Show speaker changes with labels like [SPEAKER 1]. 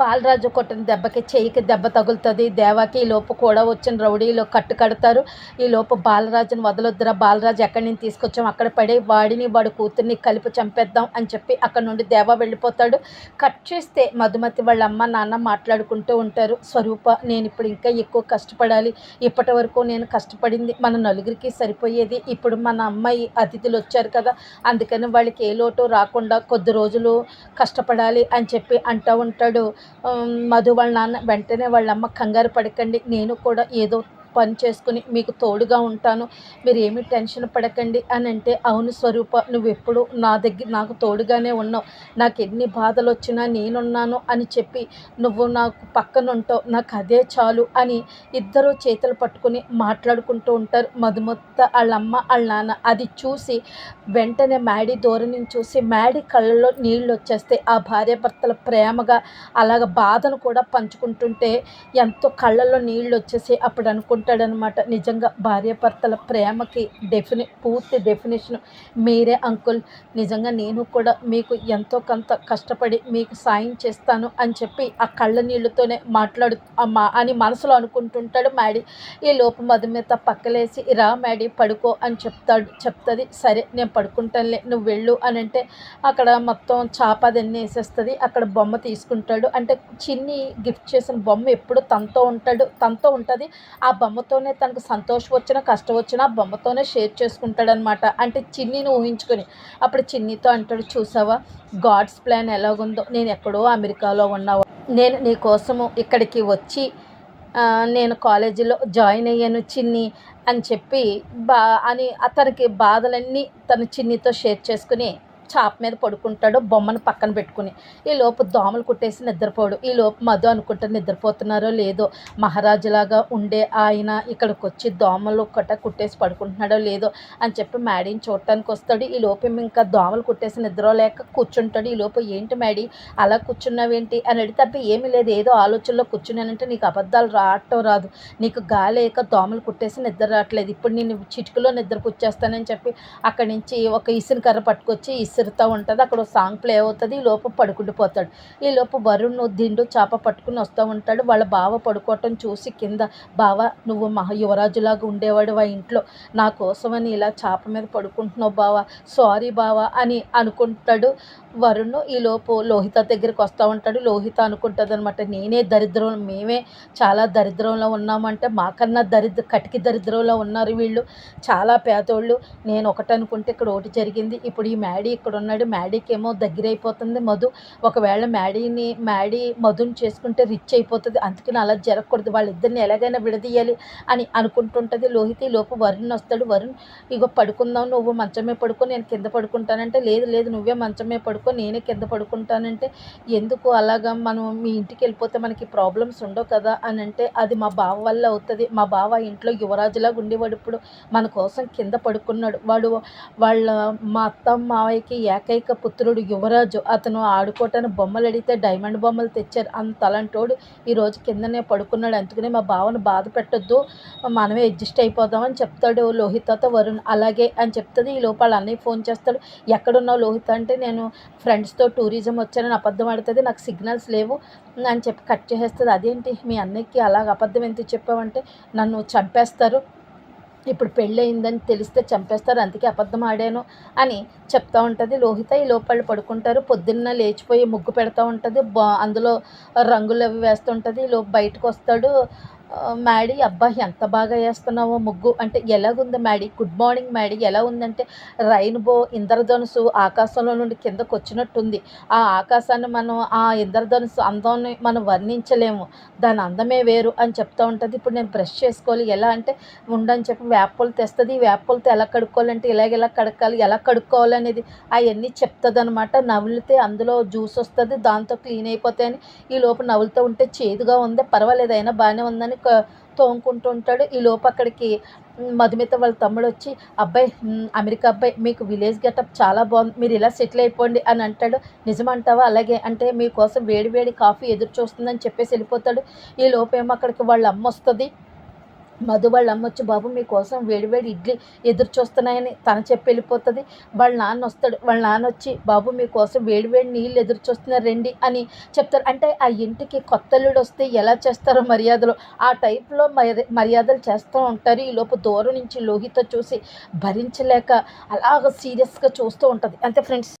[SPEAKER 1] బాలరాజు కొట్టిన దెబ్బకి చేయికి దెబ్బ తగులుతుంది దేవాకి ఈ లోపు కూడా వచ్చిన రౌడీలో కట్టు కడతారు. ఈ లోపు బాలరాజుని వదలొద్దురా బాలరాజు ఎక్కడి నుంచి తీసుకొచ్చాం అక్కడ పడి వాడిని వాడు కూతుర్ని కలిపి చంపేద్దాం అని చెప్పి అక్కడ నుండి దేవా వెళ్ళిపోతాడు. కట్ చేస్తే మధుమతి వాళ్ళ అమ్మ నాన్న మాట్లాడుకుంటూ ఉంటారు. స్వరూప నేను ఇప్పుడు ఇంకా ఎక్కువ కష్టపడాలి. ఇప్పటి వరకు నేను కష్టపడింది మన నలుగురికి సరిపోయేది. ఇప్పుడు మన అమ్మాయి అతిథులు వచ్చారు కదా అందుకని వాళ్ళకి ఏ లోటు రాకుండా కొద్ది రోజులు కష్టపడాలి అని చెప్పి అంటూ ఉంటాడు. మధు వాళ్ళ నాన్న వెంటనే వాళ్ళ అమ్మ కంగారు పడకండి నేను కూడా ఏదో పని చేసుకుని మీకు తోడుగా ఉంటాను. మీరు ఏమి టెన్షన్ పడకండి అని అంటే అవును స్వరూప నువ్వు ఎప్పుడు నా దగ్గర నాకు తోడుగానే ఉన్నావు. నాకు ఎన్ని బాధలు వచ్చినా నేనున్నాను అని చెప్పి నువ్వు నాకు పక్కన ఉంటావు నాకు అదే చాలు అని ఇద్దరు చేతులు పట్టుకుని మాట్లాడుకుంటూ ఉంటారు. మధుమొత్త వాళ్ళ అమ్మ వాళ్ళ నాన్న అది చూసి వెంటనే మ్యాడీ దూరం నుంచి చూసి మ్యాడీ కళ్ళలో నీళ్ళు వచ్చేస్తే ఆ భార్యాభర్తల ప్రేమగా అలాగ బాధను కూడా పంచుకుంటుంటే ఎంతో కళ్ళల్లో నీళ్ళు వచ్చేసి అప్పుడు ఉంటాడనమాట. నిజంగా భార్యాభర్తల ప్రేమకి డెఫిని పూర్తి డెఫినేషన్ మీరే అంకుల్ నిజంగా నేను కూడా మీకు ఎంతో కొంత కష్టపడి మీకు సాయం చేస్తాను అని చెప్పి ఆ కళ్ళ నీళ్ళతోనే మాట్లాడు అమ్మా అని మనసులో అనుకుంటుంటాడు మ్యాడీ. ఈ లోపు మధుమిత పక్కలేసి రా మ్యాడీ పడుకో అని చెప్తాడు. చెప్తుంది సరే నేను పడుకుంటానులే నువ్వు వెళ్ళు అని అంటే అక్కడ మొత్తం చాప అదన్నీ వేసేస్తుంది. అక్కడ బొమ్మ తీసుకుంటాడు. అంటే చిన్ని గిఫ్ట్ చేసిన బొమ్మ ఎప్పుడు తనతో ఉంటాడు తనతో ఉంటుంది. ఆ బొమ్మ బొమ్మతోనే తనకు సంతోషం వచ్చినా కష్టం వచ్చినా బొమ్మతోనే షేర్ చేసుకుంటాడనమాట. అంటే చిన్నిని ఊహించుకొని. అప్పుడు చిన్నితో అంటాడు చూసావా? గాడ్స్ ప్లాన్ ఎలాగుందో? నేను ఎక్కడో అమెరికాలో ఉన్నావు? నేను నీ కోసము ఇక్కడికి వచ్చి నేను కాలేజీలో జాయిన్ అయ్యాను చిన్ని అని చెప్పి బా అని అతనికి బాధలన్నీ తన చిన్నితో షేర్ చేసుకుని చాప మీద పడుకుంటాడు బొమ్మను పక్కన పెట్టుకుని. ఈ లోపు దోమలు కుట్టేసి నిద్రపోడు. ఈ లోపు మధు అనుకుంటే నిద్రపోతున్నారో లేదో మహారాజులాగా ఉండే ఆయన ఇక్కడికి వచ్చి దోమలు కట్ట కుట్టేసి పడుకుంటున్నాడో లేదో అని చెప్పి మ్యాడీని చూడటానికి వస్తాడు. ఈ లోపు ఇంకా దోమలు కుట్టేసి నిద్ర లేక కూర్చుంటాడు. ఈ లోపు ఏంటి మ్యాడీ అలా కూర్చున్నావేంటి అని అడిగితే అబ్బే ఏమీ లేదు ఏదో ఆలోచనలో కూర్చున్నానంటే నీకు అబద్ధాలు రావటం రాదు. నీకు గాలేక దోమలు కుట్టేసి నిద్ర రావట్లేదు. ఇప్పుడు నేను చిటికలో నిద్ర కూర్చేస్తానని చెప్పి అక్కడి నుంచి ఒక ఇసుని కర్ర పట్టుకొచ్చి ఇసు విసురుతూ ఉంటుంది. అక్కడ సాంగ్ ప్లే అవుతుంది. ఈ లోపు పడుకుండిపోతాడు ఈ లోపు వరుణ్ దిండు చేప పట్టుకుని వస్తూ ఉంటాడు. వాళ్ళ బావ పడుకోవటం చూసి కింద బావ నువ్వు మహా యువరాజులాగా ఉండేవాడు ఆ ఇంట్లో. నా కోసమని ఇలా చేప మీద పడుకుంటున్నావు బావ. సారీ బావ అని అనుకుంటాడు వరుణ్. ఈ లోపు లోహిత దగ్గరికి వస్తూ ఉంటాడు. లోహిత అనుకుంటుంది అనమాట నేనే దరిద్రం. మేమే చాలా దరిద్రంలో ఉన్నామంటే మాకన్నా దరిద్ర కటికి దరిద్రంలో ఉన్నారు వీళ్ళు. చాలా పేదోళ్ళు. నేను ఒకటి అనుకుంటే ఇక్కడ ఒకటి జరిగింది. ఇప్పుడు ఈ మ్యాడీ ఇక్కడ ఉన్నాడు మ్యాడీకి ఏమో దగ్గర అయిపోతుంది మధు. ఒకవేళ మ్యాడీని మ్యాడీ మధుని చేసుకుంటే రిచ్ అయిపోతుంది. అందుకని అలా జరగకూడదు. వాళ్ళిద్దరిని ఎలాగైనా విడదీయాలి అని అనుకుంటుంటుంది. లోహితి లోపు వరుణ్ వస్తాడు. వరుణ్ ఇగో పడుకుందాం నువ్వు మంచమే పడుకో నేను కింద పడుకుంటానంటే. లేదు లేదు నువ్వే మంచమే పడుకో నేనే కింద పడుకుంటానంటే. ఎందుకు అలాగా? మనం మీ ఇంటికి వెళ్ళిపోతే మనకి ప్రాబ్లమ్స్ ఉండవు కదా? అని అంటే అది మా బావ వల్ల అవుతుంది. మా బావ ఇంట్లో యువరాజులాగా ఉండేవాడు ఇప్పుడు. మన కోసం కింద పడుకున్నాడు. వాడు వాళ్ళ మా అత్త మావయ్యకి ఏకైక పుత్రుడు యువరాజు. అతను ఆడుకోవటానికి బొమ్మలు అడిగితే డైమండ్ బొమ్మలు తెచ్చారు. అంత అలాంటోడు ఈరోజు కిందనే పడుకున్నాడు. అందుకనే మా బావను బాధ పెట్టొద్దు. మనమే అడ్జస్ట్ అయిపోదామని చెప్తాడు లోహితతో వరుణ్. అలాగే అని చెప్తుంది. ఈ లోపల అన్నయ్య ఫోన్ చేస్తాడు. ఎక్కడున్నావు లోహిత అంటే నేను ఫ్రెండ్స్తో టూరిజం వచ్చానని అబద్ధం ఆడుతుంది. నాకు సిగ్నల్స్ లేవు అని చెప్పి కట్ చేసేస్తుంది. అదేంటి? మీ అన్నయ్యకి అలాగ అబద్ధం ఎందుకు చెప్పావంటే నన్ను చంపేస్తారు. ఇప్పుడు పెళ్ళయిందని తెలిస్తే చంపేస్తారు అందుకే అబద్ధం ఆడాను అని చెప్తా ఉంటుంది. లోహిత ఈ లోపల పడుకుంటారు. పొద్దున్న లేచిపోయి ముగ్గు పెడతా ఉంటుంది. బా అందులో రంగులు అవి వేస్తుంటుంది ఈ లోపు బయటకు వస్తాడు. మ్యాడీ అబ్బా ఎంత బాగా వేస్తున్నావో ముగ్గు. అంటే ఎలాగుంది మ్యాడీ? Good morning Maddy. ఎలా ఉందంటే రైన్బో ఇంద్రధనుసు ఆకాశంలో నుండి కిందకు వచ్చినట్టుంది. ఆ ఆకాశాన్ని మనం ఆ ఇంద్రధనుసు అందాన్ని మనం వర్ణించలేము. దాని అందమే వేరు అని చెప్తూ ఉంటుంది. ఇప్పుడు నేను బ్రష్ చేసుకోవాలి. ఎలా అంటే ఉండని చెప్పి వేపలు తెస్తుంది. ఈ వేపలతో ఎలా కడుక్కోవాలంటే ఇలాగ ఎలా కడకాలి ఎలా కడుక్కోవాలి అనేది అవన్నీ చెప్తుంది అనమాట నవ్వులితే అందులో జ్యూస్ వస్తుంది. దాంతో క్లీన్ అయిపోతాయని ఈ లోపు నవ్వులతో ఉంటే చేదుగా ఉంది. పర్వాలేదు. అయినా బాగానే ఉందని తోముకుంటుంటాడు. తోముకుంటూ ఉంటాడు ఈ లోపు అక్కడికి మధుమిత వాళ్ళ తమ్ముడు వచ్చి అబ్బాయి అమెరికా అబ్బాయి మీకు విలేజ్ గెటప్ చాలా బాగుంది. మీరు ఇలా సెటిల్ అయిపోండి అని అంటాడు. నిజమంటావా? అలాగే అంటే మీకోసం వేడి వేడి కాఫీ ఎదురు చూస్తుందని చెప్పేసి వెళ్ళిపోతాడు. ఈ లోపేమో అక్కడికి వాళ్ళ అమ్మ వస్తుంది. మధు వాళ్ళు అమ్మొచ్చు బాబు మీకోసం వేడివేడి ఇడ్లీ ఎదురు చూస్తున్నాయని తన చెప్పి వెళ్ళిపోతుంది. వాళ్ళ నాన్న వస్తాడు వాళ్ళ నాన్న వచ్చి బాబు మీకోసం వేడివేడి నీళ్ళు ఎదురు చూస్తున్నారు రండి అని చెప్తారు. అంటే ఆ ఇంటికి కొత్త అల్లుడు వస్తే ఎలా చేస్తారో మర్యాదలు. ఆ టైప్లో మర్యాదలు చేస్తూ ఉంటారు. ఈ లోపు దూరం నుంచి లోహిత చూసి భరించలేక అలాగ సీరియస్గా చూస్తూ ఉంటుంది. అంతే ఫ్రెండ్స్.